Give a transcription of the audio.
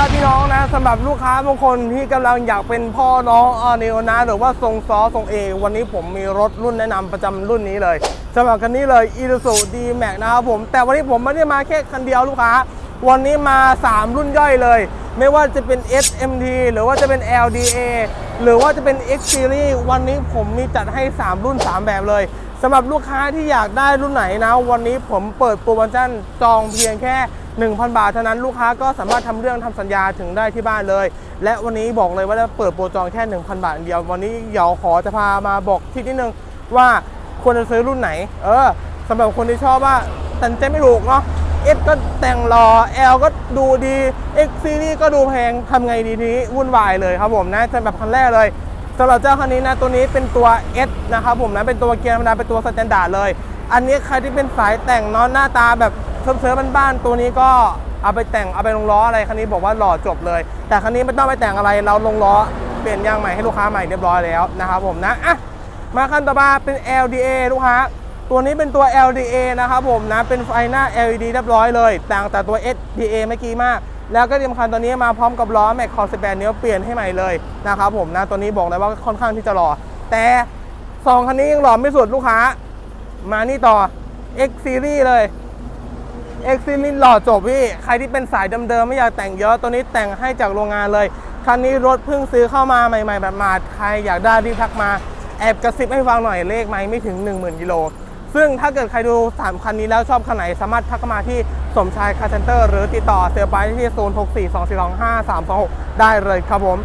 ครับพี่น้องนะสำหรับลูกค้าบางคนที่กำลังอยากเป็นพ่อน้องออนิวนะหรือว่าทรงซอทรงเอวันนี้ผมมีรถรุ่นแนะนำประจำรุ่นนี้เลยสำหรับคันนี้เลย i s u z u d m a x นะครับผม แต่วันนี้ผมไม่ได้มาแค่คันเดียวลูกค้า วันนี้มา 3 รุ่นย่อยเลย ไม่ว่าจะเป็น SMT หรือว่าจะเป็น LDA หรือว่าจะเป็น X Series วันนี้ผมมีจัดให้ 3 รุ่น 3 แบบเลย สำหรับลูกค้าที่อยากได้รุ่นไหนนะ วันนี้ผมเปิดโปรโมชั่นจองเพียงแค่ 1,000 บาทเท่านั้นลูกค้าก็สามารถทำเรื่องทำสัญญาถึงได้ที่บ้านเลย และวันนี้บอกเลยว่าจะเปิดโปรจองแค่ 1,000 บาทอย่างเดียว วันนี้เดี๋ยวขอจะพามาบอกที่นิดนึงว่าควรจะซื้อรุ่นไหน เออสำหรับคนที่ชอบว่าตันใจไม่ถูกเนาะ S ก็แต่งรอ L ก็ดูดี X Series ก็ดูแพงทำไงดีทีนี้วุ่นวายเลยครับผมนะสำหรับคันแรกเลย สำหรับเจ้าคันนี้นะตัวนี้เป็นตัว S นะครับผมนะเป็นตัวเกียร์ธรรมดาเป็นตัวสแตนดาร์ดเลย อันนี้ใครที่เป็นสายแต่งเนาะหน้าตาแบบเซิร์ฟๆบ้านๆตัวนี้ก็เอาไปแต่งเอาไปลงล้ออะไรคันนี้บอกว่าหล่อจบเลย แต่คันนี้ไม่ต้องไปแต่งอะไรเราลงล้อเปลี่ยนยางใหม่ให้ลูกค้าใหม่เรียบร้อยแล้วนะครับผมนะอะมาคันต่อมาเป็น LDA ลูกค้าตัวนี้เป็นตัว LDA นะครับผมนะเป็นไฟหน้า LED เรียบร้อยเลย ต่างจากตัว SDA เมื่อกี้มาก แล้วก็ที่สำคัญตัวนี้มาพร้อมกับล้อแม็กคอ18นิ้วเปลี่ยนให้ใหม่เลยนะครับผมนะตัวนี้บอกเลยว่าค่อนข้างที่จะหล่อแต่สองคันนี้ยังหล่อไม่สุดลูกค้า มานี่ต่อ X Series เลย X Series หล่อจบพี่ ใครที่เป็นสายเดิมๆไม่อยากแต่งเยอะตัวนี้แต่งให้จากโรงงานเลย คันนี้รถเพิ่งซื้อเข้ามาใหม่ๆแบบมาดใครอยากได้รีบทักมาแอบกระซิบให้ฟังหน่อยเลขไหมไม่ถึง 10,000กิโล ซึ่งถ้าเกิดใครดู 3 คันนี้แล้วชอบคันไหน สามารถทักมาที่สมชายคาร์เซนเตอร์หรือติดต่อเซลล์ไปที่ 0 6 4 2 4 2 5 3 2 6 ได้เลยครับผม